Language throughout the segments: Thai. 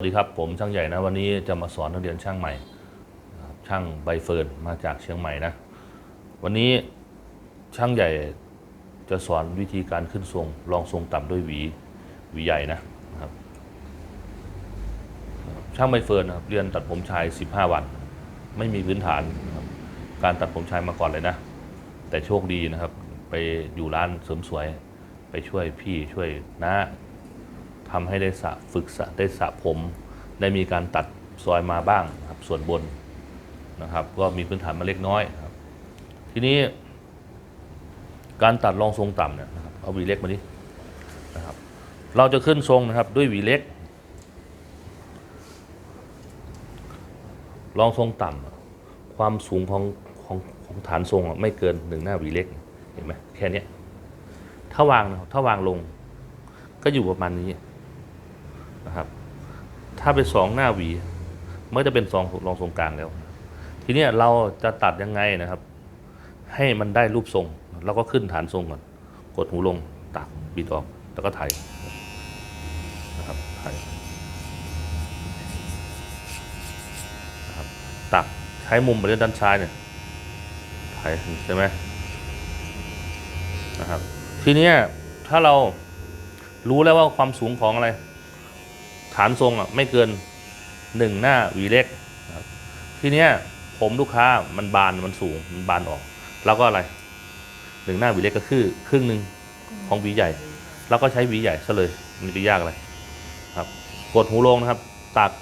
สวัสดีครับผมช่างใหญ่นะวันนี้จะมาสอนนักเรียนช่างใหม่ ช่างใบเฟิร์นมาจากเชียงใหม่นะ วันนี้ช่างใหญ่จะสอนวิธีการขึ้นทรงรองทรงต่ำด้วยหวีหวีใหญ่นะครับ ช่างใบเฟิร์นนะครับเรียนตัดผมชาย 15 วัน ไม่มีพื้นฐานนะการตัดผมชายมาก่อนเลยนะ แต่โชคดีนะครับ ไปอยู่ร้านเสริมสวยไปช่วยพี่ช่วยน้า ทำให้ได้สระฝึกสระได้สระผม ได้มีการตัดซอยมาบ้างนะครับส่วนบนนะครับ ก็มีพื้นฐานมาเล็กน้อยครับ ทีนี้ การตัดรองทรงต่ำเนี่ยนะครับเอาหวีเล็กมาดินะครับ เราจะขึ้นทรงนะครับด้วยหวีเล็กรองทรงต่ำความสูงของของของฐานทรงไม่เกินหนึ่งหน้าหวีเล็กเห็นไหมแค่นี้ถ้าวางถ้าวางลง ก็อยู่ประมาณนี้ นะครับ ถ้าเป็นสองหน้าหวีมันจะเป็นสองรองทรงกลางแล้ว ทีนี้เราจะตัดยังไงนะครับ ให้มันได้รูปทรงเราก็ขึ้นฐานทรงก่อน กดหูลงตักบิดออกแล้วก็ไถนะครับไถนะครับตักใช้มุมบริเวณด้านซ้ายเนี่ยไถใช่ไหมนะครับ ทีนี้ถ้าเรารู้แล้วว่าความสูงของอะไร ฐานทรงอะไม่เกินหนึ่งหน้าหวีเล็กทีเนี้ยผมลูกค้ามันบานมันสูงมันบานออก แล้วก็อะไรหนึ่งหน้าหวีเล็กก็คือครึ่งหนึ่งของหวีใหญ่ แล้วก็ใช้หวีใหญ่ซะเลยมันจะยากอะไรครับ กดหูลงนะครับ ตัก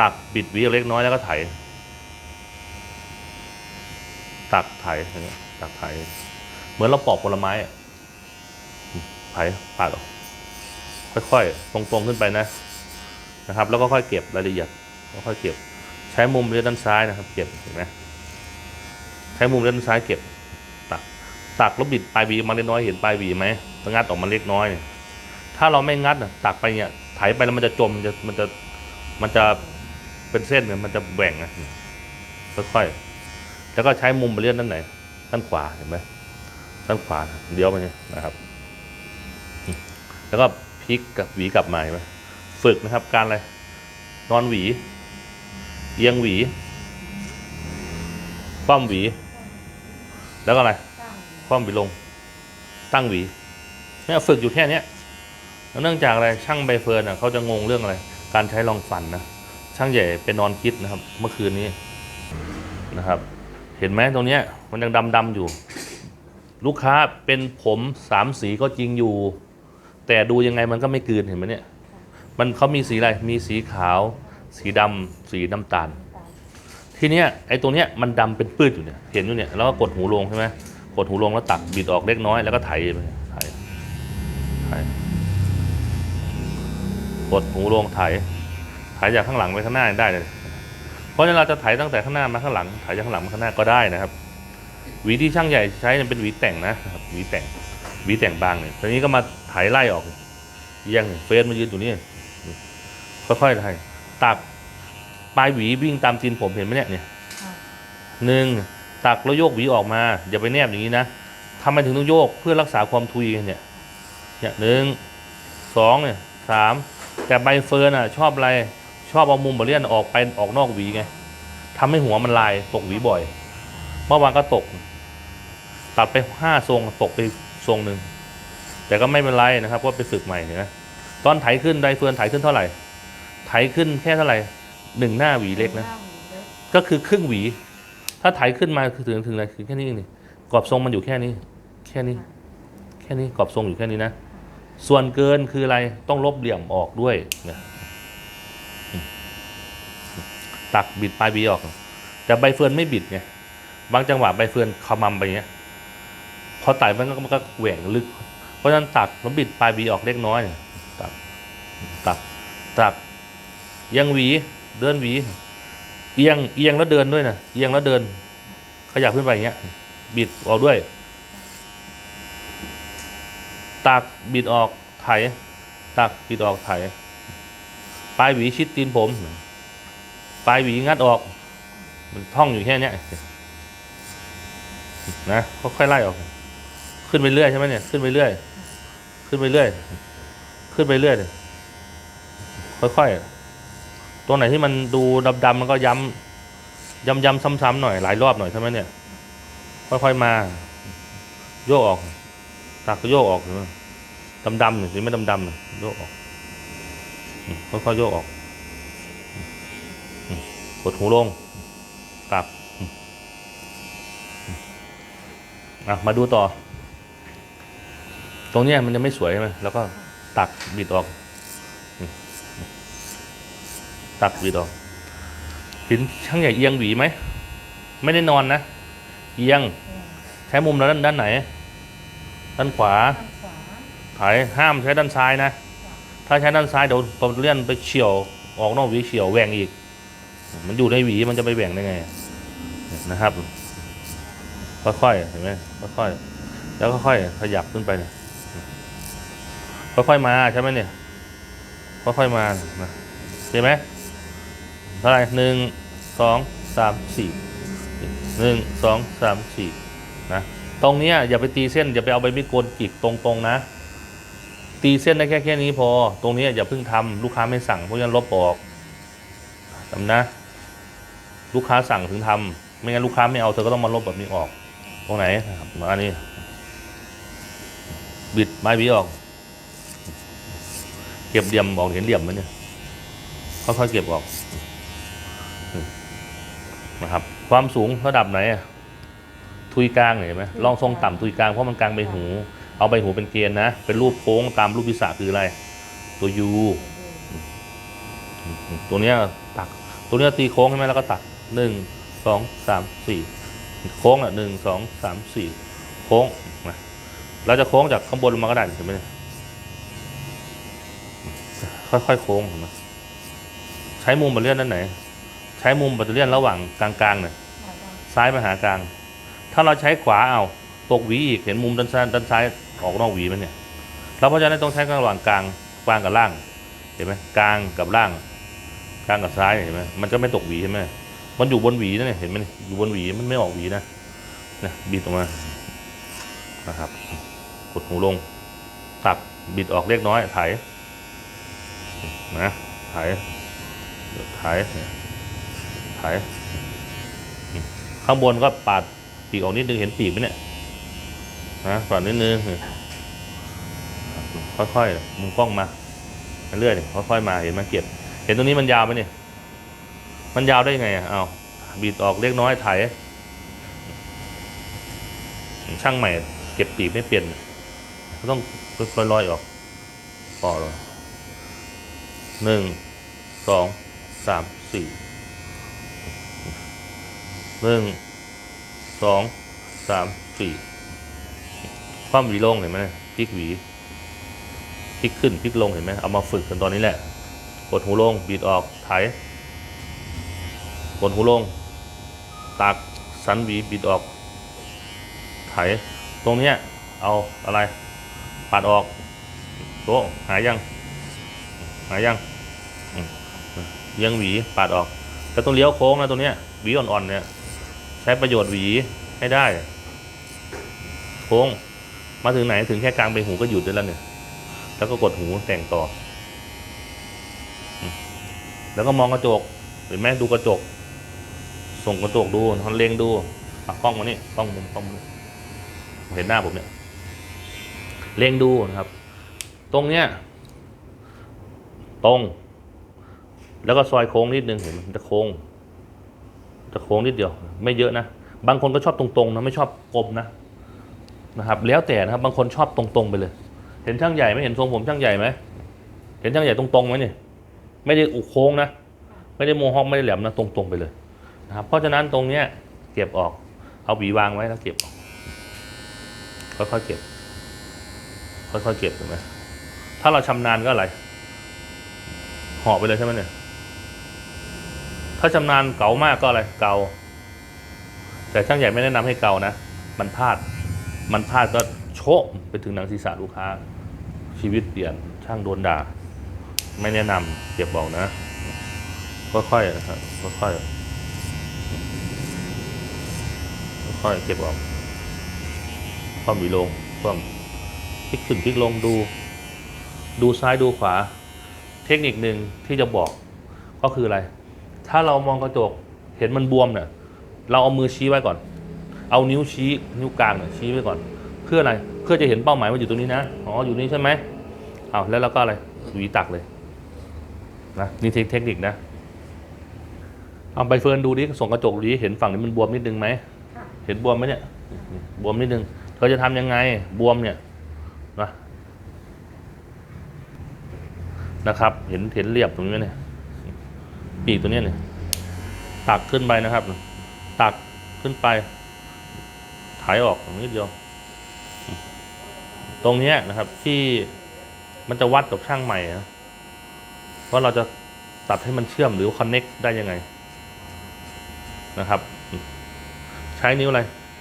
ตักบิดหวีเล็กน้อยแล้วก็ไถ ตักไถอย่างเงี้ยตักไถ เหมือนเราปอกผลไม้อะไผ่ปาดออกค่อยๆตรงๆขึ้นไปนะ นะครับ แล้วก็ค่อยเก็บรายละเอียดแล้วค่อยเก็บ ใช้มุมด้านซ้ายนะครับ เก็บเห็นไหมใช้มุมด้านซ้ายเก็บ ตักตักแล้วบิดปลายหวีมาเล็กน้อยเห็นปลายหวีไหมต้องงัดออกมาเล็กน้อยถ้าเราไม่งัดน่ะตักไปเนี่ยไถไปแล้วมันจะจมมันจะมันจะมันจะเป็นเส้นเนี่ยมันจะแหว่งนะค่อยๆแล้วก็ใช้มุมเลื่อนด้านไหนด้านขวาเห็นไหมด้านขวาเลี้ยวไปเนี่ยนะครับ แล้วก็พลิกกับหวีกลับมาเห็นไหม ฝึกนะครับการอะไรนอนหวี เอียงหวีคว่ำหวี แล้วก็อะไรคว่ำหวีลง ตั้งหวีเนี่ยฝึกอยู่แค่เนี้ยเนื่องจากอะไรช่างใบเฟิร์นอะเขาจะงงเรื่องอะไร การใช้รองฟันนะช่างใหญ่ไปนอนคิดนะครับ เมื่อคืนนี้นะครับ เห็นไหมตรงเนี้ยมันยังดำๆอยู่ ลูกค้าเป็นผมสามสีก็จริงอยู่ แต่ดูยังไงมันก็ไม่กลืนเห็นไหมเนี่ย มันเขามีสีอะไร มีสีขาว สีดำสีน้ำตาล ทีเนี้ยไอ้ตรงเนี้ยมันดำเป็นปื้ดอยู่เนี่ย เห็นอยู่เนี่ย แล้วก็กดหูลงใช่ไหมกดหูลงแล้วตักบิดออกเล็กน้อยแล้วก็ไถไปไถไถกดหูลงไถไถจากข้างหลังไปข้างหน้าได้เลย เพราะฉะนั้นเราจะไถตั้งแต่ข้างหน้ามาข้างหลังไถจากข้างหลังมาข้างหน้าก็ได้นะครับ หวีที่ช่างใหญ่ใช้เนี่ยเป็นหวีแต่งนะครับหวีแต่งหวีแต่งบางเนี่ยทีนี้ก็มาไถไล่ออกเอียงเฟสมายืนอยู่นี่ ค่อยๆไถตักปลายหวีวิ่งตามตีนผมเห็นไหมเนี่ยเนี่ยหนึ่งตักแล้วโยกหวีออกมา อย่าไปแนบอย่างนี้นะทำไมถึงต้องโยกเพื่อรักษาความทุยกันเนี่ยเนี่ยหนึ่งสองเนี่ยสามแต่ใบเฟิร์นอะ ชอบอะไรชอบเอามุมบริเวณออกไปออกนอกหวีไงทำให้หัวมันลายตกหวีบ่อย เมื่อวานก็ตก ตัดไปห้าทรงตกไปทรงหนึ่งแต่ก็ไม่เป็นไรนะครับก็ไปฝึกใหม่เห็นะตอนไถขึ้นไดเฟิร์นไถขึ้นเท่าไหร่ ไถขึ้นแค่เท่าไหร่หนึ่งหน้าหวีเล็กนะ ก็คือครึ่งหวี ถ้าไถขึ้นมาคือถึงถึงอะไรคือแค่นี้นี่กรอบทรงมันอยู่แค่นี้ แค่นี้ แค่นี้กรอบทรงอยู่แค่นี้นะ ส่วนเกินคืออะไรต้องลบเหลี่ยมออกด้วยนะตักบิดปลายหวีออก แต่ใบเฟิร์นไม่บิดไงบางจังหวะใบเฟิร์นขมำไปอย่างเงี้ยพอไต่มันก็มันก็แหว่งลึก เพราะฉะนั้นตักแล้วบิดปลายหวีออกเล็กน้อยเนี่ยตักตักตัก เอียงหวี เดินหวี เอียงเอียงแล้วเดินด้วยนะเอียงแล้วเดิน ขยับขึ้นไปอย่างเงี้ย บิดออกด้วย ตักบิดออกไถ ตักบิดออกไถ ปลายหวีชิดตีนผม ปลายหวีงัดออก มันท่องอยู่แค่เนี้ยนะค่อยๆไล่ออก ขึ้นไปเรื่อยใช่ไหมเนี่ย ขึ้นไปเรื่อย ขึ้นไปเรื่อย ขึ้นไปเรื่อยเลยค่อยๆ ตรงไหนที่มันดูดำๆมันก็ย้ำย้ำๆซ้ำๆหน่อยหลายรอบหน่อยใช่ไหมเนี่ย ค่อยๆมา โยกออกตักก็โยกออกเห็นไหมดำๆหน่อยสิไม่ดำๆหน่อยโยกออกค่อยๆโยกออกกดหูลงตักอะมาดูต่อ ตรงเนี้ยมันจะไม่สวยใช่ไหมแล้วก็ตักบิดออก อืมตักบิดออกเห็นช่างใหญ่เอียงหวีไหม ไม่ได้นอนนะ เอียง ใช้มุมด้านด้านไหน ด้านขวาข้างขวาถ่ายห้ามใช้ด้านซ้ายนะ ถ้าใช้ด้านซ้ายเดี๋ยวพอเลื่อนไปเฉียวออกนอกหวีเฉียวแหว่งอีก มันอยู่ในหวีมันจะไปแหว่งได้ไง นะครับ ค่อยๆเห็นไหมค่อยๆแล้วค่อยๆขยับขึ้นไปเนี่ยค่อยๆมาใช่ไหมเนี่ยค่อยๆมานะเห็นไหม เท่าไหร่หนึ่งสองสามสี่หนึ่งสองสามสี่นะตรงเนี้ยอย่าไปตีเส้นอย่าไปเอาใบมีดโกนกรีดตรงๆนะ ตีเส้นได้แค่แค่นี้พอ ตรงนี้อย่าเพิ่งทำลูกค้าไม่สั่งเพราะฉะนั้นลบออกจำนะ ลูกค้าสั่งถึงทำไม่งั้นลูกค้าไม่เอาเธอก็ต้องมาลบแบบนี้ออก ตรงไหนครับมาอันนี้ บิดไม้บีออก เก็บเหลี่ยมบอกเห็นเหลี่ยมไหมเนี่ยค่อยๆเก็บออก นะครับ ความสูงระดับไหนอะทุยกลางเห็นไหมลองทรงต่ำทุยกลางเพราะมันกลางใบหู เอาใบหูเป็นเกณฑ์นะ เป็นรูปโค้งตามรูปพิศาคืออะไร ตัวยูตัวเนี้ยตัก ตัวเนี้ยตีโค้งใช่ไหมแล้วก็ตักหนึ่งสองสามสี่โค้งอะหนึ่งสองสามสี่โค้งนะเราจะโค้งจากข้างบนลงมาก็ได้เห็นไหมเนี่ยค่อยๆโค้งเห็นไหมใช้มุมแบตเตอรี่ด้านไหน ใช้มุมแบตเตอรี่ระหว่างกลางๆเนี่ยแล้วก็ซ้ายมาหากลาง ถ้าเราใช้ขวาเอาตกหวีอีกเห็นมุมด้านซ้ายด้านซ้ายออกนอกหวีมันเนี่ยเราเพราะฉะนั้นต้องใช้ระหว่างกลางกลางกับล่างเห็นไหมกลางกับล่าง กลางกับซ้ายเห็นไหมมันจะไม่ตกหวีใช่ไหมมันอยู่บนหวีนะเนี่ยเห็นไหมอยู่บนหวีมันไม่ออกหวีนะเนี่ยบิดออกมานะครับกดหูลง ตักบิดออกเล็กน้อยไถนะไถไถ ไถข้างบนก็ปาดปีกออกนิดนึงเห็นปีกไหมเนี่ยนะปาดนิดนึงค่อยๆมุมกล้องมาเรื่อยๆค่อยๆมาเห็นไหมเก็บ เห็นตรงนี้มันยาวไหมเนี่ยมันยาวได้ไงอะเอาบีดออกเล็กน้อยไถช่างใหม่ เก็บปีกไม่เปลี่ยนก็ต้องค่อยๆลอยออกพอเลยหนึ่งสองสามสี่ หนึ่งสองสามสี่คว่ำหวีลงเห็นไหมพลิกหวีพลิกขึ้นพลิกลงเห็นไหมเอามาฝึกกันตอนนี้แหละกดหูลงบีดออกไถกดหูลง ตักสันหวีบิดออกไถตรงเนี้ยเอาอะไรปัดออกโตหายยัง หายยังยังหวีปัดออกแต่ต้องเลี้ยวโค้งนะตรงเนี้ยหวีอ่อนๆเนี่ย ใช้ประโยชน์หวีให้ได้โค้งมาถึงไหนถึงแค่กลางใบหูก็หยุดได้แล้วเนี่ย แล้วก็กดหูแต่งต่อ แล้วก็มองกระจกเห็นไหมดูกระจก ส่งกระจกดูทอนเลงดูปักกล้องมานี่กล้องมุมกล้องมุมเห็นหน้าผมเนี่ย เลงดูนะครับ ตรงเนี้ยตรง แล้วก็ซอยโค้งนิดนึงเห็นมันจะโค้ง จะโค้งนิดเดียว ไม่เยอะนะ บางคนก็ชอบตรงๆนะไม่ชอบกลมนะนะครับ แล้วแต่นะครับ บางคนชอบตรงๆไปเลย เห็นช่างใหญ่ไหมเห็นทรงผมช่างใหญ่ไหมเห็นช่างใหญ่ตรงๆไหมเนี่ยไม่ได้อุโค้งนะ ไม่ได้โมฮอคไม่ได้แหลมนะตรงๆไปเลยนะครับ เพราะฉะนั้นตรงเนี้ยเก็บออก เอาหวีวางไว้แล้วเก็บค่อยๆเก็บค่อยๆเก็บถูกไหมถ้าเราชำนาญก็อะไรห่อไปเลยใช่ไหมเนี่ย ถ้าชำนาญเก่ามากก็อะไรเก่า แต่ช่างใหญ่ไม่แนะนำให้เกานะ มันพลาด มันพลาดก็โชกไปถึงหนังศีรษะลูกค้า ชีวิตเปลี่ยนช่างโดนด่า ไม่แนะนำเก็บบอกนะค่อยๆนะครับค่อยๆค่อยๆเก็บออกความหวีลงความพลิกขึ้นพลิกลงดู ดูซ้ายดูขวา เทคนิคหนึ่งที่จะบอกก็คืออะไร ถ้าเรามองกระจกเห็นมันบวมเนี่ยเราเอามือชี้ไว้ก่อน เอานิ้วชี้นิ้วกลางเนี่ยชี้ไว้ก่อน เพื่ออะไรเพื่อจะเห็นเป้าหมายว่าอยู่ตรงนี้นะอ๋ออยู่นี่ใช่ไหมเอาแล้วเราก็อะไรหวีตักเลยนะนี่เทคนิคนะเอาไปเฟิร์นดูดิส่องกระจกดูดิเห็นฝั่งนี้มันบวมนิดนึงไหมเห็นบวมไหมเนี่ยบวมนิดนึงเธอจะทำยังไงบวมเนี่ยนะนะครับ เห็นเห็นเรียบตรงนี้ไหมเนี่ย ปีกตัวเนี้ยเนี่ยตักขึ้นไปนะครับ ตักขึ้นไปถ่ายออกนี้เดียว ตรงเนี้ยนะครับ ที่มันจะวัดกับช่างใหม่นะว่าเราจะตัดให้มันเชื่อมหรือคอนเน็กได้ยังไงนะครับ ใช้นิ้วอะไร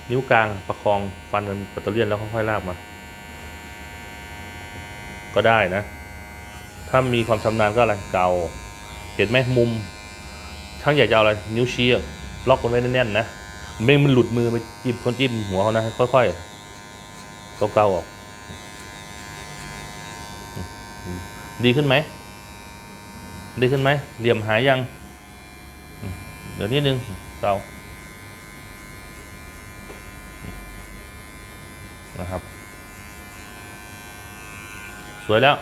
นิ้วกลางประคองฟันกันปัตเตอร์เลียนแล้วค่อยๆลากมา ก็ได้นะ ถ้ามีความชำนาญก็อะไรเกา เห็นไหมมุมช่างใหญ่จะเอาอะไรนิ้วชี้ล็อกมันไว้แน่นๆนะไม่งั้นมันหลุดมือไปจิ้มคนจิ้มหัวเขานะค่อยๆเกาๆออก ดีขึ้นไหมดีขึ้นไหมเหลี่ยมหายยัง เดี๋ยวนิดนึงเกานะครับ สวยแล้ว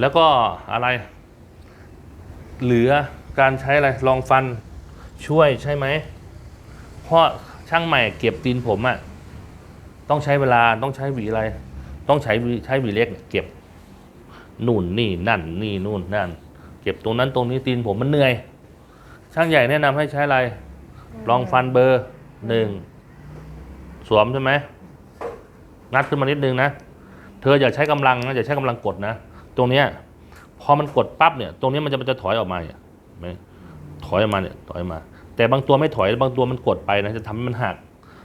แล้วก็อะไร เหลือการใช้อะไรรองฟันช่วยใช่ไหมเพราะช่างใหม่เก็บตีนผมอะ่ะต้องใช้เวลาต้องใช้หวีอะไร ต้องใช้ใช้หวีเล็กเก็บนู่นนี่นั่น นี่นู่นนั่น เก็บตรงนั้นตรงนี้ตีนผมมันเหนื่อย ช่างใหญ่แนะนำให้ใช้อะไรรองฟันเบอร์หนึ่งสวมใช่ไหมงัดขึ้นมานิดนึงนะ เธออย่าใช้กำลังนะอย่าใช้กำลังกดนะ ตรงเนี้ยพอมันกดปั๊บเนี่ย ตรงนี้มันจะมันจะถอยออกมาเนี่ยเห็นไหมถอยออกมาเนี่ยถอยออกมา แต่บางตัวไม่ถอยบางตัวมันกดไปนะจะทำให้มันหัก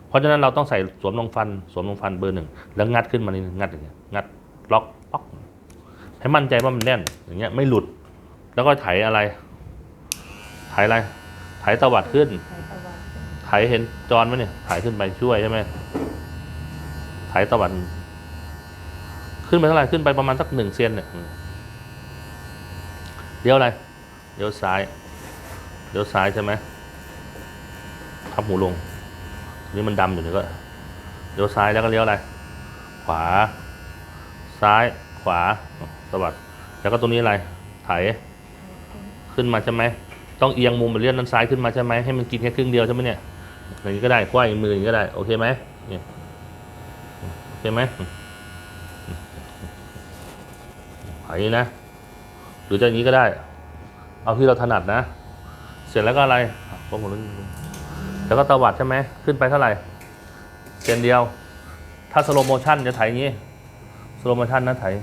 เพราะฉะนั้นเราต้องใส่สวมรองฟันสวมรองฟันเบอร์หนึ่งแล้วงัดขึ้นมานี่งัดอย่างเงี้ยงัดล็อกป๊อกให้มั่นใจว่ามันแน่นอย่างเงี้ยไม่หลุด แล้วก็ไถอะไรไถอะไรไถตวัดขึ้นไทยตะวันไถเห็นจอนไหมเนี่ยไถขึ้นไปช่วยใช่ไหมไถตวัด ขึ้นไปเท่าไหร่ขึ้นไปประมาณสักหนึ่งเซนเนี่ยเลี้ยวอะไรเลี้ยวซ้ายเลี้ยวซ้ายใช่ไหมทับหูลง นี่มันดำอยู่นี่ก็เลี้ยวซ้ายแล้วก็เลี้ยวอะไร ขวา ซ้าย ขวาสวัสดแล้วก็ตรงนี้อะไร ไถ ขึ้นมาใช่ไหม ต้องเอียงมุมไปเลื่อนด้านซ้ายขึ้นมาใช่ไหมให้มันกินแค่ครึ่งเดียวใช่ไหมเนี่ยอย่างนี้ก็ได้คว้ามืออย่างนี้ก็ได้ โอเคไหมเนี่ยโอเคไหม ไถนะ หรือจะอย่างนี้ก็ได้ เอาที่เราถนัดนะ เสร็จแล้วก็อะไรผมผมแล้วก็ตวัดใช่ไหมขึ้นไปเท่าไหร่เซนเดียว ถ้าสโลโมชันจะถ่ายอย่างนี้สโลโมชันนะถ่าย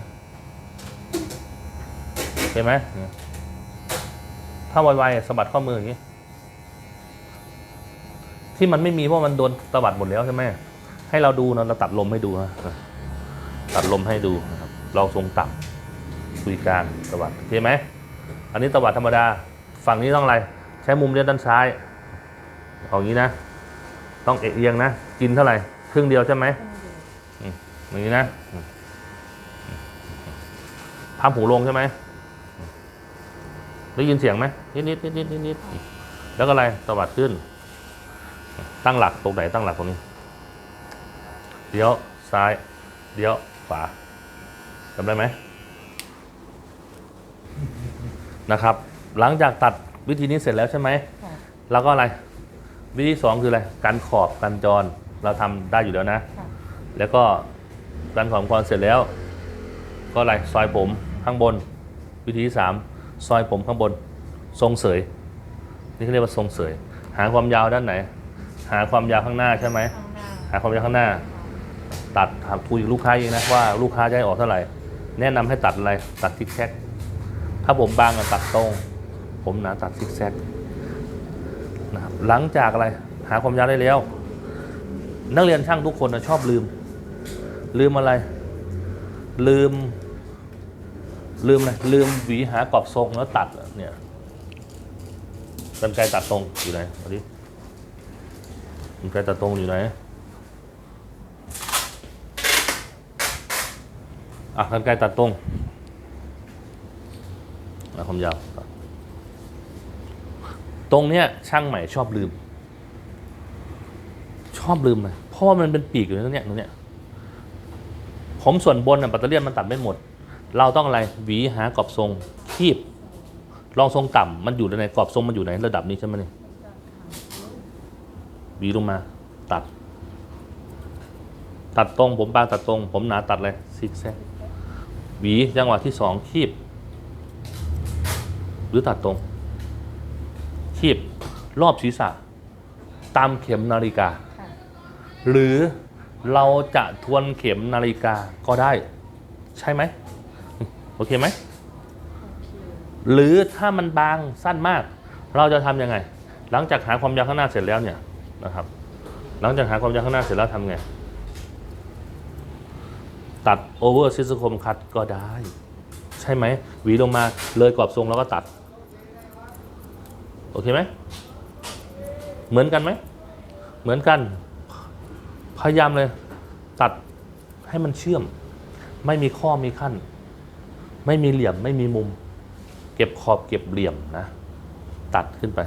เห็นไหมถ้าไวๆสะบัดข้อมืออย่างนี้ ที่มันไม่มีเพราะมันโดนตวัดหมดแล้วใช่ไหมให้เราดูนะเราตัดลมให้ดูนะตัดลมให้ดูนะครับลองทรงต่ำ คุยกลางตวัดโอเคไหมอันนี้ตวัดธรรมดา ฝั่งนี้ต้องอะไร ใช้มุมเลียนด้านซ้ายเอาอย่างนี้นะ ต้องเอียงนะ กินเท่าไหร่ ครึ่งเดียวใช่ไหมอืมอย่างนี้นะอืมพับหูลงใช่ไหมได้ยินเสียงไหมนิดนิดนิดนิดนิดนิดแล้วก็อะไรตวัดขึ้น ตั้งหลักตรงไหนตั้งหลักตรงนี้เดี๋ยวซ้าย เดี๋ยวขวาจำได้ไหม นะครับ หลังจากตัดวิธีนี้เสร็จแล้วใช่ไหม ค่ะแล้วก็อะไร วิธีสองคืออะไร การขอบการจรเราทำได้อยู่แล้วนะ ค่ะ แล้วก็การขอบกรเสร็จแล้ว ก็อะไรซอยผมข้างบน วิธีที่สามซอยผมข้างบน ทรงเสย นี่เขาเรียกว่าทรงเสย หาความยาวด้านไหน หาความยาวข้างหน้าใช่ไหม ข้างหน้าหาความยาวข้างหน้า ตัดถามคุยกับลูกค้าเองนะว่าลูกค้าจะให้ออกเท่าไหร่ แนะนำให้ตัดอะไร ตัดซิกแซก ถ้าผมบางก็ตัดตรง ผมหนาตัดซิกแซกนะครับหลังจากอะไร หาความยาวได้แล้ว นักเรียนช่างทุกคนนะชอบลืม ลืมอะไร ลืม ลืมอะไรลืมหวีหากรอบทรงแล้วตัดเนี่ยกันไกตัดตรงอยู่ไหนเอาดิกันไกตัดตรงอยู่ไหนอะกันไกตัดตรง นะความยาว ตรงเนี้ยช่างใหม่ชอบลืม ชอบลืมเลยเพราะว่ามันเป็นปีกอยู่ตรงเนี้ยตรงเนี้ย ผมส่วนบนน่ะปัตเตอร์เลียนมันตัดไม่หมด เราต้องอะไรหวีหากรอบทรงคีบรองทรงต่ำมันอยู่ในกรอบทรงมันอยู่ในระดับนี้ใช่ไหมเนี่ยหวีลงมา ตัด ตัดตรงผมบางตัดตรง ผมหนาตัดเลยซิกแซกหวีจังหวะที่สองคีบ หรือตัดตรงคีบรอบศีรษะ ตามเข็มนาฬิกาค่ะหรือเราจะทวนเข็มนาฬิกาก็ได้ ใช่ไหมโอเคไหมโอเคหรือถ้ามันบางสั้นมาก เราจะทำยังไง หลังจากหาความยาวข้างหน้าเสร็จแล้วเนี่ยนะครับ หลังจากหาความยาวข้างหน้าเสร็จแล้วทำไง ตัดโอเวอร์ซิสโคมคัตก็ได้ใช่ไหมหวีลงมาเลยกรอบทรงแล้วก็ตัด โอเคไหมเหมือนกันไหมเหมือนกัน พยายามเลย ตัดให้มันเชื่อม ไม่มีข้อมีขั้น ไม่มีเหลี่ยมไม่มีมุม เก็บขอบเก็บเหลี่ยมนะ ตัดขึ้นไป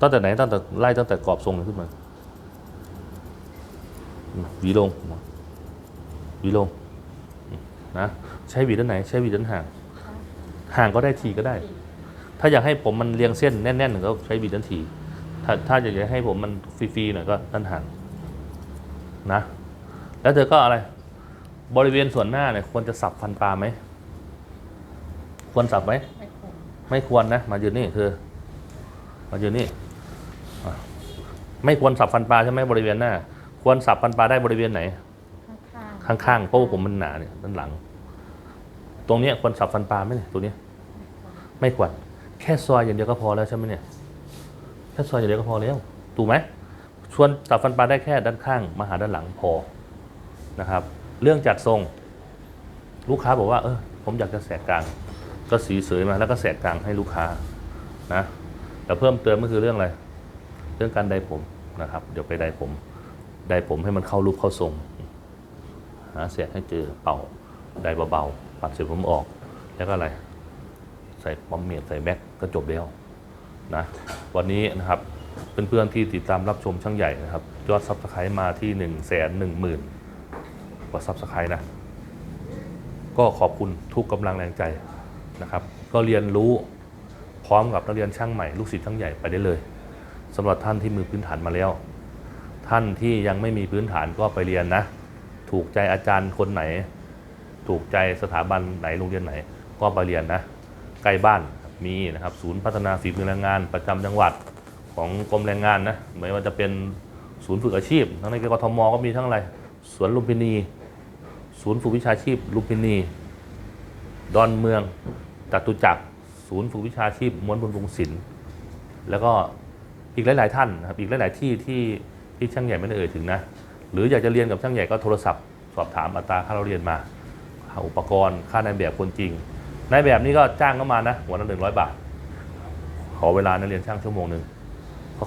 ตั้งแต่ไหนตั้งแต่ไล่ตั้งแต่กรอบทรงขึ้นมาหวีลงหวีลง นะใช้หวีด้านไหนใช้หวีด้านห่าง ห่างก็ได้ทีก็ได้ ถ้าอยากให้ผมมันเรียงเส้นแน่นๆหน่อยก็ใช้หวีด้านที ถ้าถ้าอยากจะให้ผมมันฟรีๆหน่อยก็ด้านห่างนะ แล้วเธอก็อะไร บริเวณส่วนหน้าเนี่ยควรจะสับฟันปลาไหมควรสับไหมไม่คงไม่ควรนะ มาอยืนนี่เธอมาอยืนนี่ไม่ควรสับฟันปลาใช่ไหมบริเวณหน้า ควรสับฟันปลาได้บริเวณไหน ข้างข้างๆเพราะว่าผมมันหนาเนี่ยด้านหลัง ตรงเนี้ยควรสับฟันปลาไหมเนี่ยตัวเนี้ยไม่ควรแค่ซอยอย่างเดียวก็พอแล้วใช่ไหมเนี่ยแค่ซอยอย่างเดียวก็พอแล้วถูกไหมชวนสับฟันปลาได้แค่ด้านข้างมาหาด้านหลังพอนะครับ เรื่องจัดทรง ลูกค้าบอกว่าเออผมอยากจะแสกกลาง ก็สีเสยมาแล้วก็แสกกลางให้ลูกค้านะแต่เพิ่มเติมก็คือเรื่องอะไร เรื่องการไดผมนะครับ เดี๋ยวไปไดผมไดผมให้มันเข้ารูปเข้าทรง หาเสียงให้เจอเป่าไดเบาๆปัดเสียผมออก แล้วก็อะไร ใส่ปอมเมียดใส่แบ็กก็จบแล้วนะวันนี้นะครับเพื่อนๆที่ติดตามรับชมช่างใหญ่นะครับ ยอดซับสไครต์มาที่1นึ่งแสนหนึ่งหมื่นกว่าซับสไครต์นะก็ขอบคุณทุกกำลังแรงใจนะครับ ก็เรียนรู้พร้อมกับนักเรียนช่างใหม่ลูกศิษย์ช่างใหญ่ไปได้เลยสำหรับท่านที่มือพื้นฐานมาแล้ว ท่านที่ยังไม่มีพื้นฐานก็ไปเรียนนะ ถูกใจอาจารย์คนไหน ถูกใจสถาบันไหนโรงเรียนไหน ก็ไปเรียนนะใกล้บ้านมีนะครับศูนย์พัฒนาฝีมือแรงงานประจำจังหวัดของกรมแรงงานนะไม่ว่าจะเป็นศูนย์ฝึกอาชีพ ทั้งในกทมก็มีทั้งอะไรสวนลุมพินี ศูนย์ฝึกวิชาชีพลุมพินี ดอนเมืองจตุจักร ศูนย์ฝึกวิชาชีพม้วนบนวงศิลป์แล้วก็อีกหลาย ๆ ท่านนะครับอีกหลาย ๆ ที่ที่ที่ช่างใหญ่ไม่ได้เอ่ยถึงนะ หรืออยากจะเรียนกับช่างใหญ่ก็โทรศัพท์ สอบถามอัตราค่าเราเรียนมาค่าอุปกรณ์ค่านายแบบคนจริงนายแบบนี้ก็จ้างเข้ามานะหัวละหนึ่งร้อยบาท ขอเวลานักเรียนช่างชั่วโมงหนึ่ง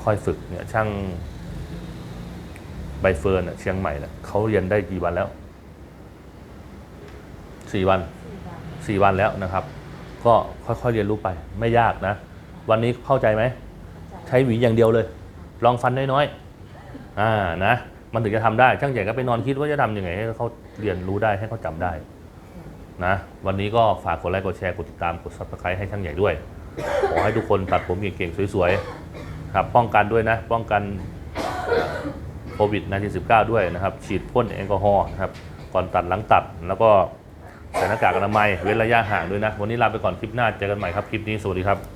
ค่อยๆฝึกเนี่ยช่างใบเฟิร์นอะเชียงใหม่นะเขาเรียนได้กี่วันแล้วสี่วันสี่วันสี่วันแล้วนะครับ ก็ค่อยๆเรียนรู้ไป ไม่ยากนะ วันนี้เข้าใจไหม ใช้หวีอย่างเดียวเลย ลองฟันน้อยๆอ่านะ มันถึงจะทำได้ ช่างใหญ่ก็ไปนอนคิดว่าจะทำยังไงให้เขาเรียนรู้ได้ให้เขาจำได้นะวันนี้ก็ฝากกดไลค์กดแชร์กดติดตามกด subscribe ให้ช่างใหญ่ด้วย ขอให้ทุกคนตัดผมเก่งๆสวยๆครับป้องกันด้วยนะ ป้องกันโควิด -19 ด้วยนะครับฉีดพ่นแอลกอฮอล์นะครับก่อนตัดหลังตัดแล้วก็ใส่หน้ากากอนามัยเว้นระยะห่างด้วยนะ วันนี้ลาไปก่อนคลิปหน้าเจอกันใหม่ครับ คลิปนี้ สวัสดีครับ